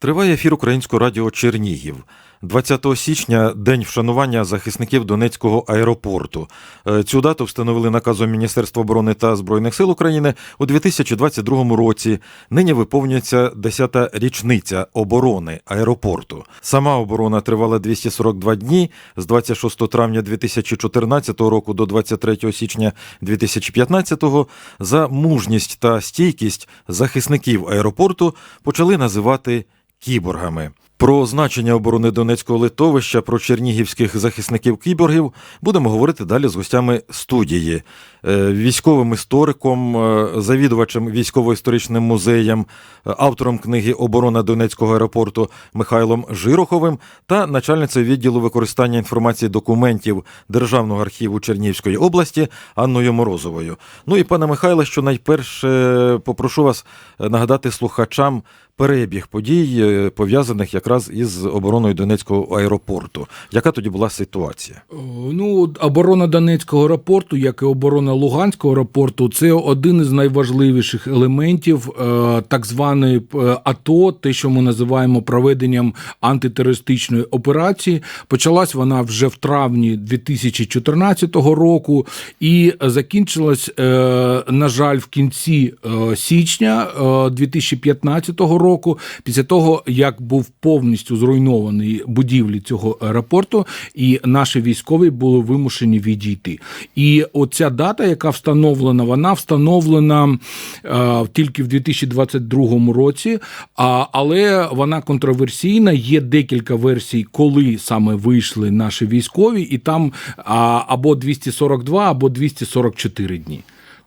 Триває ефір Українського радіо Чернігів. 20 січня день вшанування захисників Донецького аеропорту. Е, Цю дату встановили наказом Міністерства оборони та Збройних сил України у 2022 році. Нині виповнюється 10-та річниця оборони аеропорту. Сама оборона тривала 242 дні з 26 травня 2014 року до 23 січня 2015 За мужність та стійкість захисників аеропорту почали називати кіборгами. Про значення оборони Донецького литовища, про чернігівських захисників кіборгів будемо говорити далі з гостями студії, військовим істориком, е, завідувачем військово-історичним музеєм, е, автором книги Оборона Донецького аеропорту Михайлом Жироховим та начальницею відділу використання інформації документів Державного архіву Чернігівської області Анною Морозовою. Ну і пане Михайле, що найперше попрошу вас е, нагадати слухачам перебіг подій, е, пов'язаних якраз із обороною Донецького аеропорту. Яка тоді була ситуація? Е, Ну, оборона Донецького аеропорту, як і оборона Луганського аеропорту, це один із найважливіших елементів е, так званої е, АТО, те, що ми називаємо проведенням антитерористичної операції. Почалась вона вже в травні 2014 року і закінчилась, е, на жаль, в кінці січня е, 2015 року, після того як був повністю зруйнований будівлі цього аеропорту, і наші військові були вимушені відійти. І оця дата, яка встановлена, вона встановлена е, тільки в 2022 році, а, але вона контроверсійна. Є декілька версій, коли саме вийшли наші військові, і там а, або 242, або 244 дні.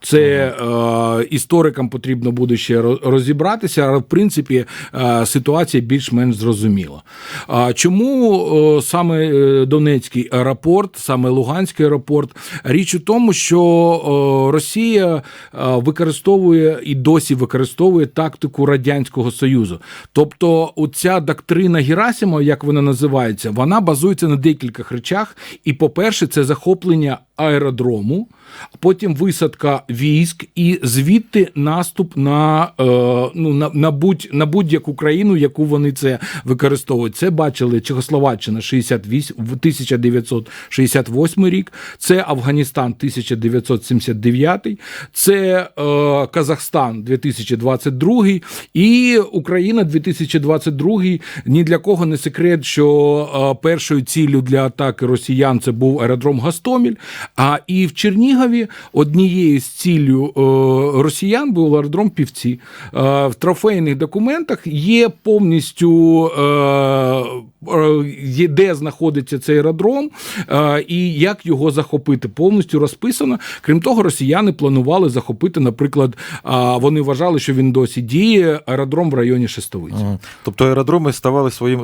Це е, історикам потрібно буде ще розібратися, але в принципі е, ситуація більш-менш зрозуміла. А чому е, саме е, Донецький аеропорт, саме Луганський аеропорт? Річ у тому, що е, Росія е, використовує і досі використовує тактику Радянського Союзу. Тобто, оця доктрина Герасимова, як вона називається, вона базується на декількох речах. І, по-перше, це захоплення аеродрому, потім висадка військ і звідти наступ на, е, ну, на, на, будь, на будь-яку країну, яку вони це використовують. Це бачили Чехословаччина 68, 1968 рік, це Афганістан 1979, це е, Казахстан 2022 і Україна 2022. Ні для кого не секрет, що е, першою ціллю для атаки росіян це був аеродром Гастоміль. А і в Чернігові однією з ціллю е, росіян був аеродром Півці. Е, в трофейних документах є повністю е, де знаходиться цей аеродром і як його захопити. Повністю розписано. Крім того, росіяни планували захопити, наприклад, вони вважали, що він досі діє аеродром в районі Шестовиці. Тобто аеродроми ставали своїм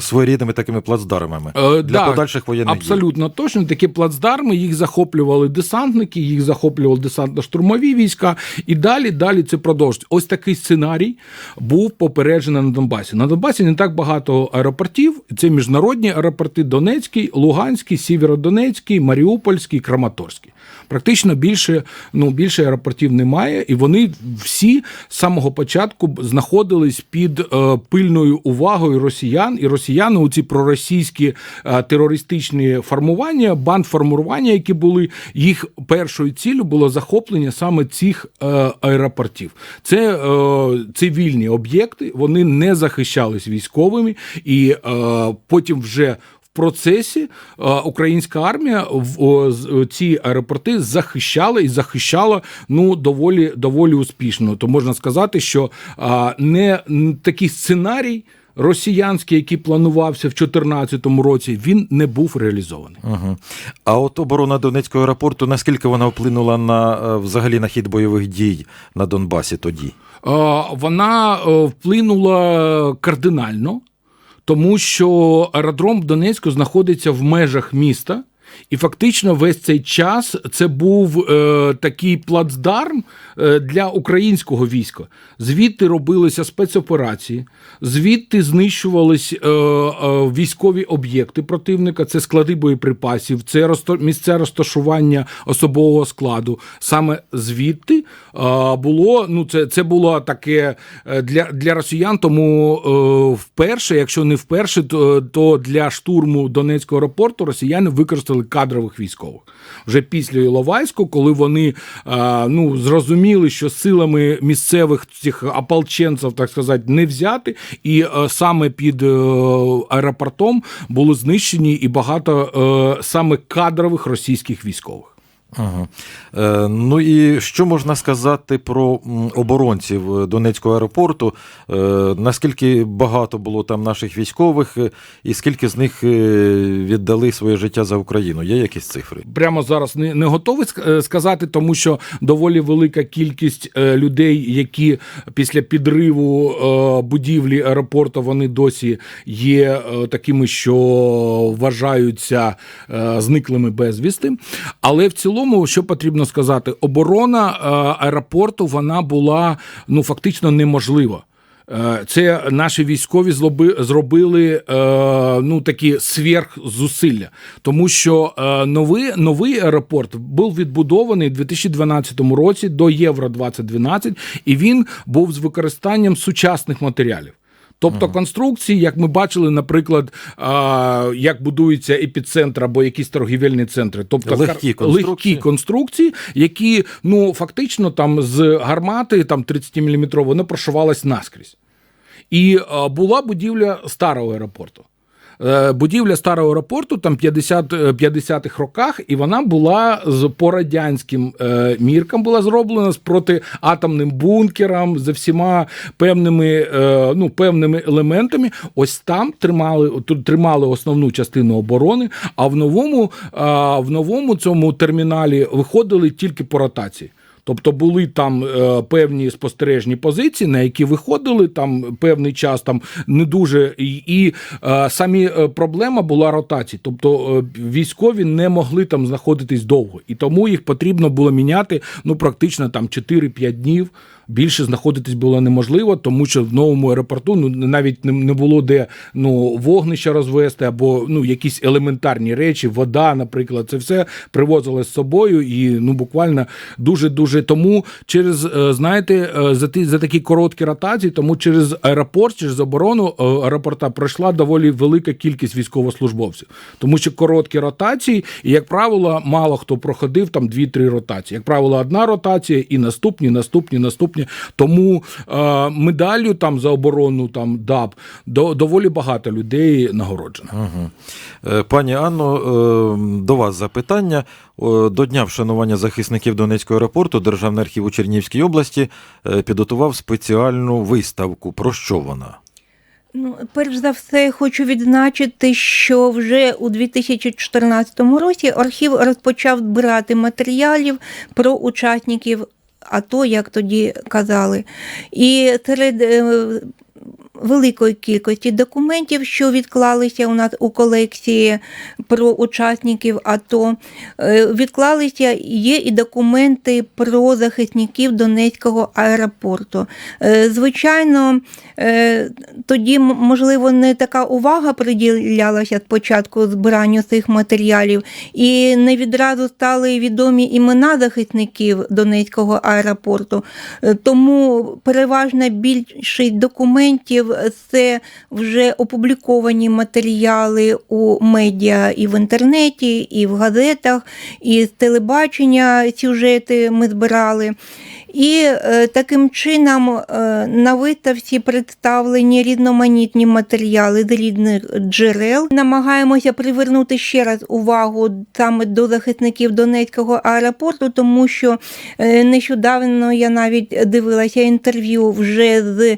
своєрідними такими плацдармами для да, подальших воєнних дій. Абсолютно точно. Такі плацдарми, їх захоплювали десантники, їх захоплювали десантно-штурмові війська. І далі, далі це продовжить. Ось такий сценарій був попереджений на Донбасі. На Донбасі не так багато аеропортів. Це міжнародні аеропорти Донецький, Луганський, Сєвєродонецький, Маріупольський, Краматорський. Практично більше, ну, більше аеропортів немає, і вони всі з самого початку знаходились під е, пильною увагою росіян, і росіяни у ці проросійські е, терористичні формування, бандформування, які були їх першою ціллю було захоплення саме цих е, аеропортів. Це е, цивільні об'єкти, вони не захищались військовими, і е, потім вже процесі е, українська армія в з- ці аеропорти захищала і захищала ну доволі доволі успішно. То можна сказати, що е, не такий сценарій. Росіянський, який планувався в 2014 році, він не був реалізований. Угу. А от оборона Донецького аеропорту, наскільки вона вплинула на е, взагалі на хід бойових дій на Донбасі тоді? Е, Вона е, вплинула кардинально, тому що аеродром в Донецьку знаходиться в межах міста. І фактично весь цей час це був е, такий плацдарм е, для українського війська. Звідти робилися спецоперації, звідти знищувались е, е, військові об'єкти противника, це склади боєприпасів, це розто, місце розташування особового складу. Саме звідти е, було ну це, це було таке е, для, для росіян. Тому е, вперше, якщо не вперше, то, то для штурму Донецького аеропорту росіяни використали кадрових військових вже після Іловайську, коли вони е, ну зрозуміли, що силами місцевих цих ополченців, так сказати, не взяти, і е, саме під е, аеропортом були знищені і багато саме кадрових російських військових. Ага. Е, ну і що можна сказати про оборонців Донецького аеропорту? Е, наскільки багато було там наших військових, е, і скільки з них е, віддали своє життя за Україну? Є якісь цифри? прямо зараз не, не готовий е, сказати, тому що доволі велика кількість е, людей, які після підриву е, будівлі аеропорту вони досі є е, такими, що вважаються е, зниклими безвісти. Але в цілому, що потрібно сказати, оборона е, аеропорту вона була ну фактично неможлива. Е, Це наші військові зробили е, ну такі сверхзусилля, тому що новий, новий аеропорт був відбудований у 2012 році до Євро 2012, і він був з використанням сучасних матеріалів. Тобто конструкції, як ми бачили, наприклад, а, як будується епіцентр або якісь торгівельні центри, тобто Легкі конструкції. легкі конструкції, які ну фактично там з гармати, там 30 мм, вони прошувались наскрізь. І була будівля старого аеропорту. Е, Будівля старого аеропорту там 50, е, 50-х роках, і вона була з по радянським е, міркам була зроблена з протиатомним бункером, за всіма певними, ну, певними елементами. Ось там тримали, тут тримали основну частину оборони. А в новому, в новому цьому терміналі виходили тільки по ротації. Тобто були там е, певні спостережні позиції, на які виходили там певний час, там не дуже і, і е, самі е, проблема була ротації. Тобто е, військові не могли там знаходитись довго, і тому їх потрібно було міняти ну практично там 4-5 днів. Більше знаходитись було неможливо, тому що в новому аеропорту ну навіть не, було де ну вогнище розвести або ну якісь елементарні речі, вода, наприклад, це все привозили з собою, і ну буквально дуже дуже тому через е, знаєте е, за ті за такі короткі ротації, тому через аеропорт, через оборону е, аеропорта пройшла доволі велика кількість військовослужбовців, тому що короткі ротації, і як правило, мало хто проходив там 2-3 ротації. Як правило, одна ротація і наступні, наступні, наступні. Тому е, медаллю там за оборону там ДАБ до, доволі багато людей нагороджено. Угу. Пані Анно, до вас запитання. До Дня вшанування захисників Донецького аеропорту Державний архів у Чернігівській області е, підготував спеціальну виставку. Про що вона? Ну, перш за все, хочу відзначити, що вже у 2014 році архів розпочав брати матеріалів про учасників АТО, як тоді казали. І серед е, великої кількості документів, що відклалися у нас у колекції про учасників АТО, е, відклалися є і документи про захисників Донецького аеропорту. Е, Звичайно, е, тоді, можливо, не така увага приділялася спочатку збиранню цих матеріалів, і не відразу стали відомі імена захисників Донецького аеропорту. Тому переважна більшість документів це вже опубліковані матеріали у медіа і в інтернеті, і в газетах, і з телебачення сюжети ми збирали. І е, таким чином е, на виставці представлені різноманітні матеріали з різних джерел. Намагаємося привернути ще раз увагу саме до захисників Донецького аеропорту, тому що е, нещодавно я навіть дивилася інтерв'ю вже з,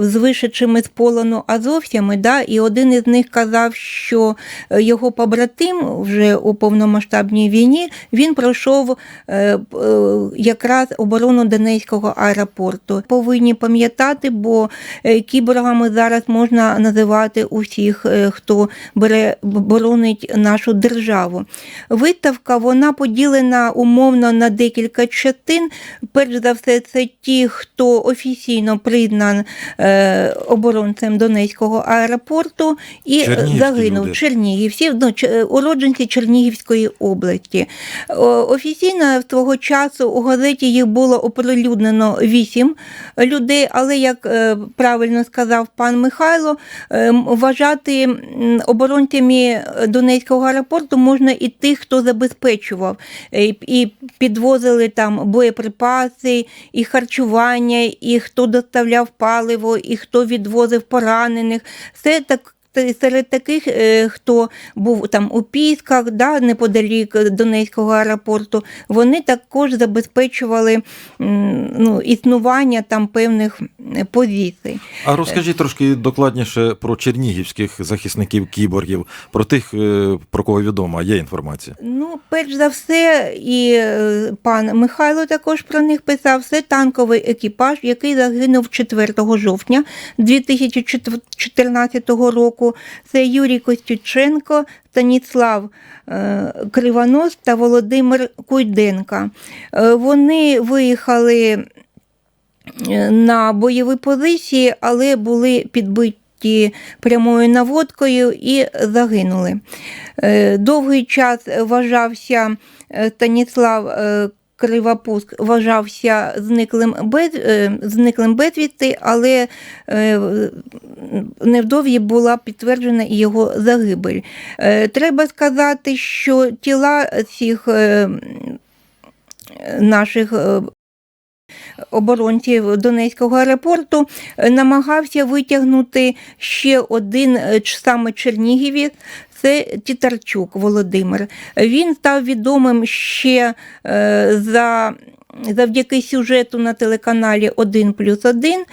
з вишедшими з полону азовцями, да, і один із них казав, що його побратим вже у повномасштабній війні він пройшов якраз оборону оборону Донецького аеропорту. Повинні пам'ятати, бо е, кіборгами зараз можна називати усіх, е, хто бере боронить нашу державу. Виставка вона поділена умовно на декілька частин. Перш за все, це ті, хто офіційно признан е, оборонцем Донецького аеропорту і Чернігівські загинув люди. Чернігівці, ну, уродженці Чернігівської області. Офіційно свого часу у газеті їх було оприлюднено вісім людей, але як е, правильно сказав пан Михайло, е, вважати оборонцями Донецького аеропорту можна і тих, хто забезпечував е, і підвозили там боєприпаси, і харчування, і хто доставляв паливо, і хто відвозив поранених. Це так. Серед таких, е, хто був там у Пісках, да, неподалік Донецького аеропорту, вони також забезпечували ну, існування там певних е, позицій. А розкажіть трошки докладніше про чернігівських захисників кіборгів, про тих, е, про кого відомо, є інформація. Ну, перш за все, і пан Михайло також про них писав. Це танковий екіпаж, який загинув 4 жовтня 2014 року. Це Юрій Костюченко, Станіслав е, Кривонос та Володимир Куйденка. Е, Вони виїхали е, на бойові позиції, але були підбиті прямою наводкою і загинули. Довгий час вважався Станіслав Кривопуск вважався зниклим без, е, зниклим безвісти, але е, невдовзі була підтверджена його загибель. Е, Треба сказати, що тіла цих наших оборонців Донецького аеропорту намагався витягнути ще один саме Чернігівець. Це Тітарчук Володимир. Він став відомим ще е, за. Завдяки сюжету на телеканалі 1 плюс 1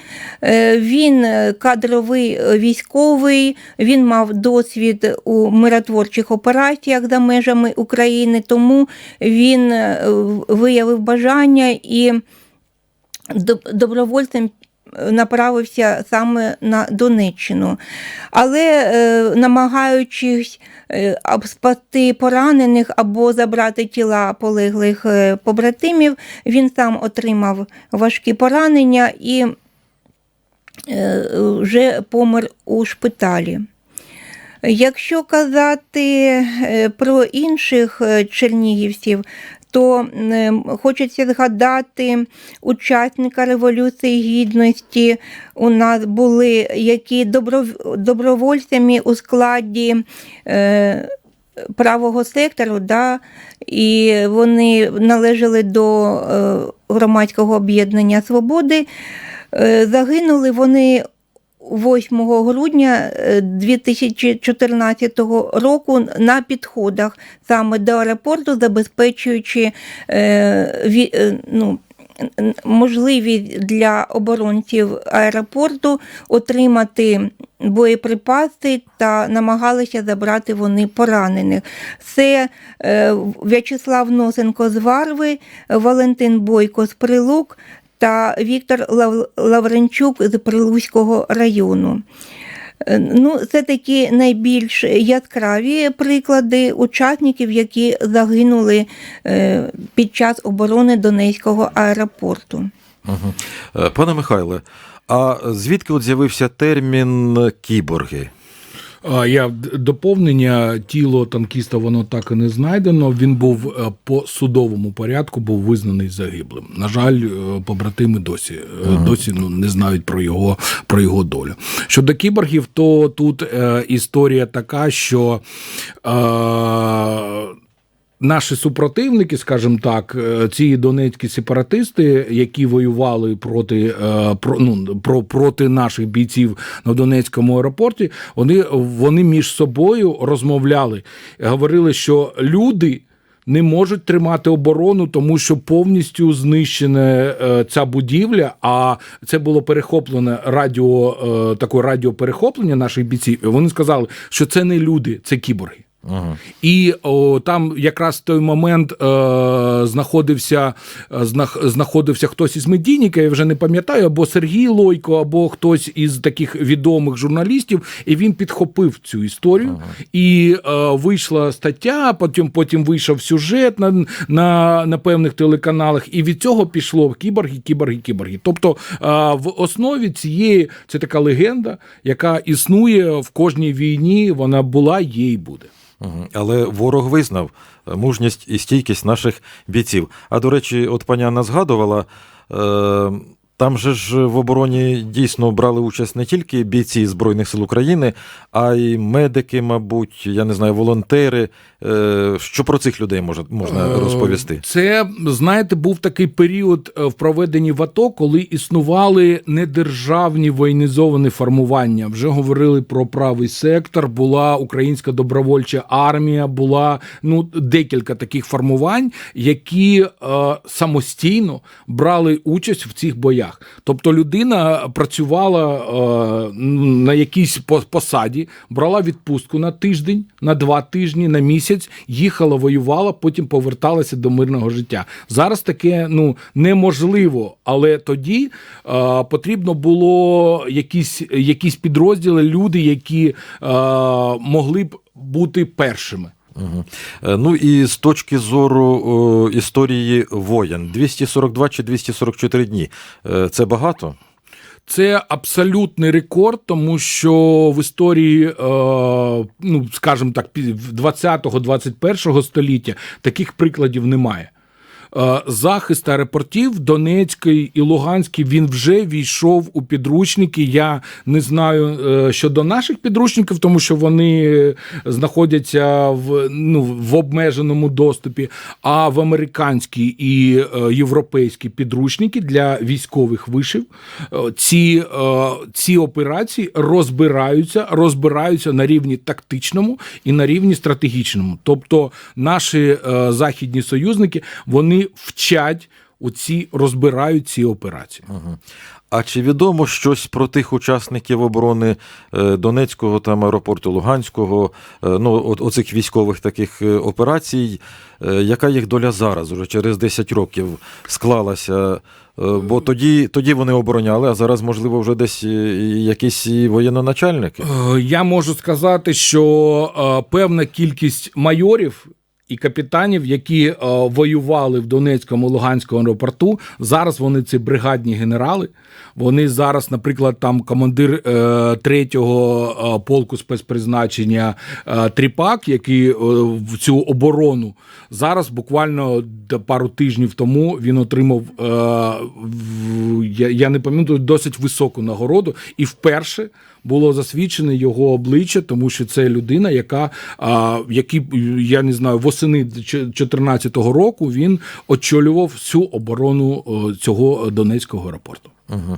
він е, кадровий е, військовий, він мав досвід у миротворчих операціях за межами України, тому він е, виявив бажання і добровольцем направився саме на Донеччину. Але е, намагаючись е, спасти поранених або забрати тіла полеглих е, побратимів, він сам отримав важкі поранення і вже помер у шпиталі. Якщо казати про інших чернігівців, то е, хочеться згадати учасника Революції Гідності. У нас були які добровольцями у складі е, правого сектору, да, і вони належали до е, громадського об'єднання Свободи. Е, Загинули вони 8 грудня е, 2014 року на підходах саме до аеропорту, забезпечуючи е, е, ну, можливість для оборонців аеропорту отримати боєприпаси та намагалися забрати вони поранених. Це е, В'ячеслав Носенко з Варви, Валентин Бойко з Прилук та Віктор Лав- Лавренчук з Прилуцького району. Е, Ну, це такі найбільш яскраві приклади учасників, які загинули е, під час оборони Донецького аеропорту. Угу. Пане Михайле, а звідки от з'явився термін кіборги? Я доповнення тіло танкіста воно так і не знайдено. Він був е, по судовому порядку, був визнаний загиблим. На жаль, е, побратими досі ага. досі ну не знають про його про його долю. Щодо кіборгів, то тут е, історія така, що. Е, Наші супротивники, скажімо так, е, ці донецькі сепаратисти, які воювали проти, е, про, ну, про, проти наших бійців на Донецькому аеропорті, вони, вони між собою розмовляли, говорили, що люди. Не можуть тримати оборону, тому що повністю знищена е, ця будівля. А це було перехоплене радіо, е, таке радіоперехоплення наших бійців. Вони сказали, що це не люди, це кіборги. І о, там якраз в той момент е, знаходився, е, знах, знаходився хтось із медійника, я вже не пам'ятаю, або Сергій Лойко, або хтось із таких відомих журналістів, і він підхопив цю історію. І е, вийшла стаття, потім, потім вийшов сюжет на, на, на певних телеканалах, і від цього пішло кіборги, кіборги, кіборги. Тобто е, в основі цієї це така легенда, яка існує в кожній війні, вона була, є і буде. Але ворог визнав е, мужність і стійкість наших бійців. А до речі, от пані Анна згадувала. Там же ж в обороні дійсно брали участь не тільки бійці Збройних сил України, а й медики, мабуть, я не знаю, волонтери. Е, Що про цих людей може, можна Е, розповісти? Це, знаєте, був такий період е, в проведенні в АТО, коли існували недержавні воєнізовані формування. Вже говорили про правий сектор, була українська добровольча армія, була ну декілька таких формувань, які е, самостійно брали участь в цих боях. Тобто людина працювала е, на якійсь по- посаді, брала відпустку на тиждень, на два тижні, на місяць, їхала, воювала, потім поверталася до мирного життя. Зараз таке ну неможливо, але тоді е, потрібно було якісь, якісь підрозділи, люди, які е, могли б бути першими. Угу. Ну і з точки зору історії воєн, 242 чи 244 дні. Е, Це багато? Це абсолютний рекорд, тому що в історії, е, ну скажімо так, 20-21 століття таких прикладів немає. Е, Захист аеропортів Донецький і Луганський він вже війшов у підручники. Я не знаю е, щодо наших підручників, тому що вони знаходяться в, ну, в обмеженому доступі. А в американські і е, європейські підручники для військових вишив ці, ці операції розбираються, розбираються на рівні тактичному і на рівні стратегічному. Тобто наші західні союзники вони вчать оці розбирають ці операції. Угу. А чи відомо щось про тих учасників оборони е, Донецького там аеропорту Луганського, е, ну оцих військових таких е, операцій, яка їх доля зараз, уже через 10 років склалася? Бо тоді, тоді вони обороняли, а зараз, можливо, вже десь якісь воєнноначальники. Я можу сказати, що певна кількість майорів. І капітанів, які е, воювали в Донецькому Луганському аеропорту, зараз вони це бригадні генерали. Вони зараз, наприклад, там командир е, третього е, полку спецпризначення Тріпак, який в цю оборону. Зараз буквально пару тижнів тому він отримав я не пам'ятаю досить високу нагороду, і вперше було засвідчене його обличчя, тому що це людина, яка а, який, я не знаю, восени 2014 року він очолював всю оборону цього Донецького аеропорту. Угу.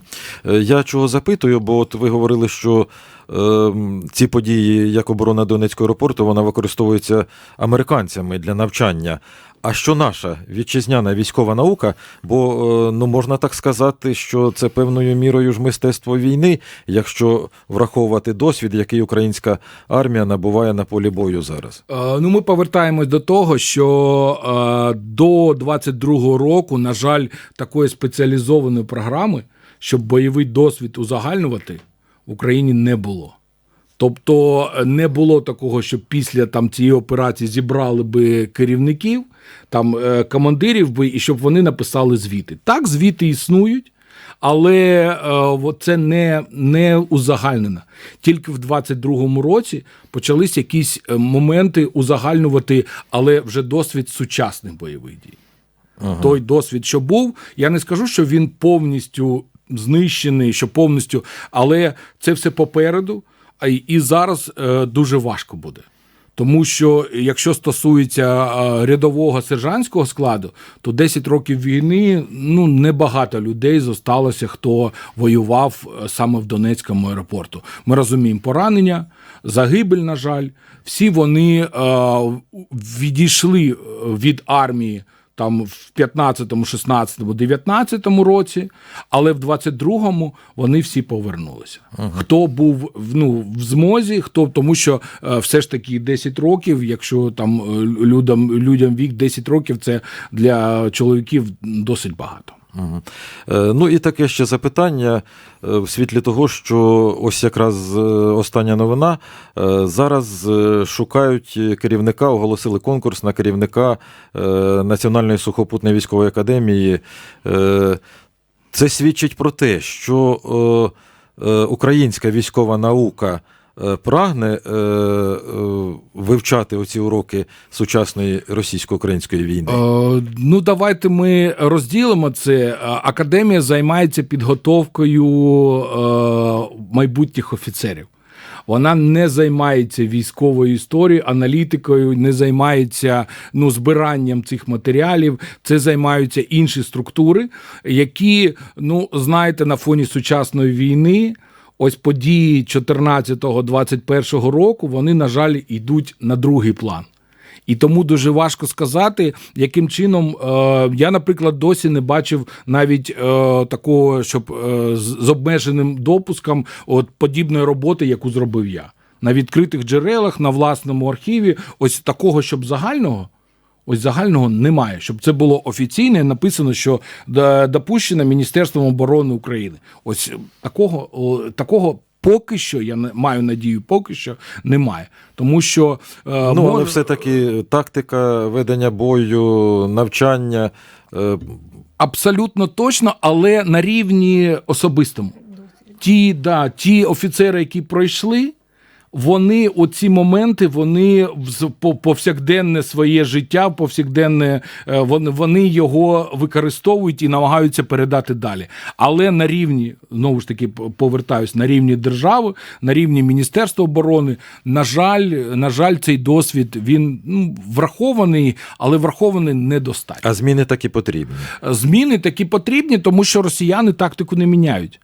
Я чого запитую, бо от ви говорили, що е, ці події, як оборона Донецького аеропорту, вона використовується американцями для навчання. А що наша вітчизняна військова наука? Бо е, ну можна так сказати, що це певною мірою ж мистецтво війни, якщо враховувати досвід, який українська армія набуває на полі бою зараз. Е, Ну, ми повертаємось до того, що е, до 22-го року, на жаль, такої спеціалізованої програми, щоб бойовий досвід узагальнювати, в Україні не було. Тобто е, не було такого, що після там цієї операції зібрали би керівників, там е, командирів би, і щоб вони написали звіти. Так, звіти існують. Але е, це не, не узагальнено. Тільки в 22-му році почались якісь е, моменти узагальнювати, але вже досвід сучасних бойових дій. Той досвід, що був, я не скажу, що він повністю знищений, що повністю, але це все попереду, і зараз е, дуже важко буде. Тому що якщо стосується е, рядового сержантського складу, то 10 років війни ну небагато людей зосталося, хто воював е, саме в Донецькому аеропорту. Ми розуміємо поранення, загибель, на жаль, всі вони відійшли від армії там в 15-му, 16-му, 19-му році, але в 22-му вони всі повернулися. Хто був в- ну, в змозі, хто тому, що е, все ж таки 10 років, якщо там е, людям, людям вік 10 років, це для чоловіків досить багато. Е, Ну і таке ще запитання е, в світлі того, що ось якраз е, остання новина. Зараз шукають керівника, оголосили конкурс на керівника Національної сухопутної військової академії. Це свідчить про те, що українська військова наука прагне е, е, вивчати оці уроки сучасної російсько-української війни. Е, ну, давайте ми розділимо це. Е, Академія займається підготовкою е, майбутніх офіцерів. Вона не займається військовою історією, аналітикою, не займається ну, збиранням цих матеріалів. Це займаються інші структури, які, ну, знаєте, на фоні сучасної війни. Ось події 14-21 року вони, на жаль, йдуть на другий план. І тому дуже важко сказати, яким чином е, я, наприклад, досі не бачив навіть е, такого, щоб е, з, обмеженим допуском от подібної роботи, яку зробив я. На відкритих джерелах, на власному архіві, ось такого, щоб загального. Ось загального немає, щоб це було офіційно і написано, що допущено Міністерством оборони України. Ось такого, такого поки що, я не- маю надію, поки що немає. Тому що е, Ну, але все-таки тактика ведення бою, навчання. е, Абсолютно точно, але на рівні особистому. Ті, да, ті офіцери, які пройшли, вони оці моменти, вони в повсякденне своє життя, повсякденне е, вони, вони його використовують і намагаються передати далі. Але на рівні, знову ж таки, повертаюсь, на рівні держави, на рівні Міністерства оборони, на жаль, на жаль, цей досвід він ну, врахований, але врахований недостатньо. А зміни такі потрібні. Зміни такі потрібні, тому що росіяни тактику не міняють.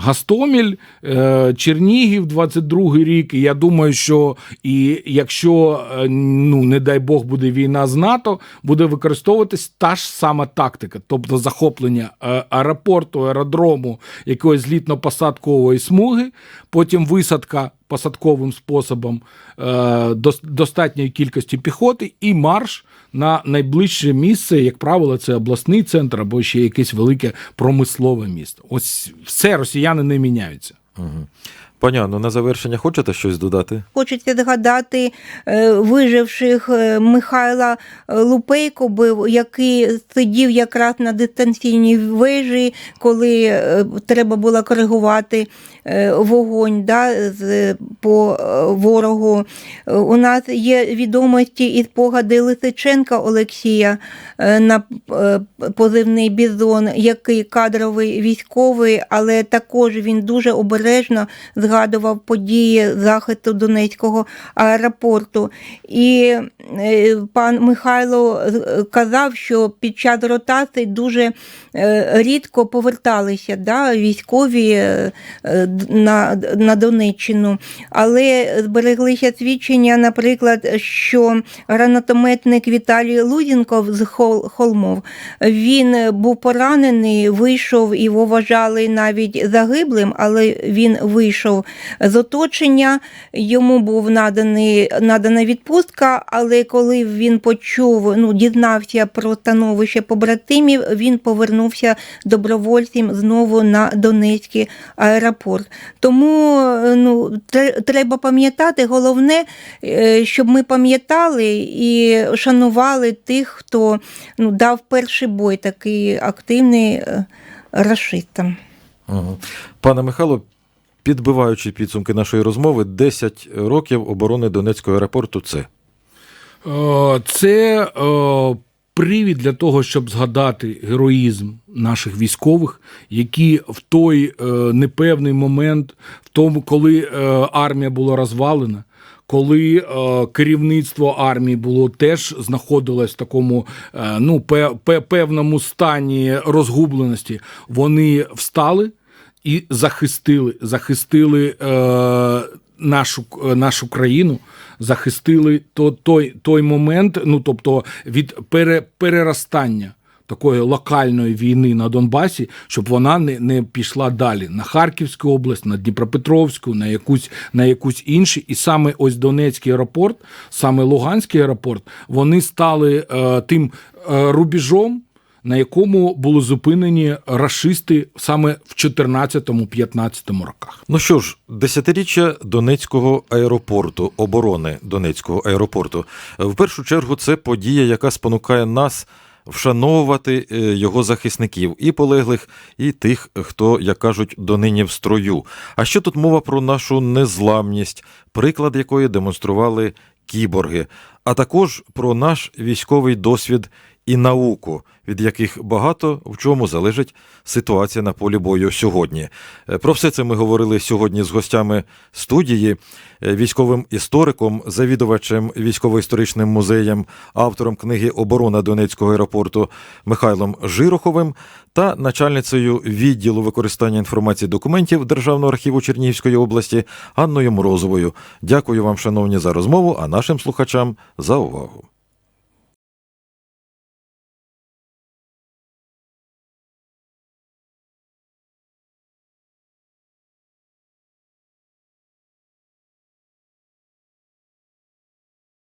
Гастоміль, е, Чернігів, 22-й рік. І я думаю, що і якщо, е, ну не дай Бог, буде війна з НАТО, буде використовуватись та ж сама тактика, тобто захоплення е, аеропорту, аеродрому, якоїсь злітно-посадкової смуги, потім висадка посадковим способом е, дос- достатньої кількості піхоти і марш на найближче місце, як правило, це обласний центр або ще якесь велике промислове місто. Ось все росіяни не міняються. Пані Анно, на завершення хочете щось додати? Хочеться згадати е, виживших е, Михайла е, Лупейко, був, який сидів якраз на дистанційній вежі, коли треба було коригувати вогонь да, з, по е, ворогу. Е, У нас є відомості і спогади Лисиченка Олексія е, на е, позивний Бізон, який кадровий військовий, але також він дуже обережно згадував події захисту Донецького аеропорту. І е, пан Михайло е, казав, що під час ротації дуже е, рідко поверталися да, військові е, е, на, на Донеччину, але збереглися свідчення, наприклад, що гранатометник Віталій Лузінков з Хол- Холмов він був поранений, вийшов і вважали навіть загиблим, але він вийшов з оточення. Йому був наданий надана відпустка, але коли він почув, ну дізнався про становище побратимів, він повернувся добровольцем знову на Донецький аеропорт. Тому е, ну, треба пам'ятати, головне, е, щоб ми пам'ятали і шанували тих, хто ну, дав перший бой, такий активний е, рашистам. Угу. Пане Михайло, підбиваючи підсумки нашої розмови, 10 років оборони Донецького аеропорту це. Це привід для того, щоб згадати героїзм наших військових, які в той е, непевний момент, в тому, коли е, армія була розвалена. Коли е, керівництво армії було теж знаходилось в такому е, ну, пе, пе, певному стані розгубленості, вони встали і захистили, захистили е, нашу, е, нашу країну, захистили то, той, той момент, ну тобто від пере, переростання такої локальної війни на Донбасі, щоб вона не, не пішла далі на Харківську область, на Дніпропетровську, на якусь на якусь іншу. І саме ось Донецький аеропорт, саме Луганський аеропорт, вони стали е, тим е, рубіжом. На якому були зупинені рашисти саме в 14-15 роках. Ну що ж, десятиріччя Донецького аеропорту, оборони Донецького аеропорту. В першу чергу це подія, яка спонукає нас вшановувати е, його захисників і полеглих, і тих, хто, як кажуть, донині в строю. А ще тут мова про нашу незламність, приклад якої демонстрували кіборги, а також про наш військовий досвід і науку, від яких багато в чому залежить ситуація на полі бою сьогодні. Е, Про все це ми говорили сьогодні з гостями студії, е, військовим істориком, завідувачем військово-історичним музеєм, автором книги Оборона Донецького аеропорту Михайлом Жироховим та начальницею відділу використання інформації документів Державного архіву Чернігівської області Анною Морозовою. Дякую вам, шановні, за розмову, а нашим слухачам за увагу.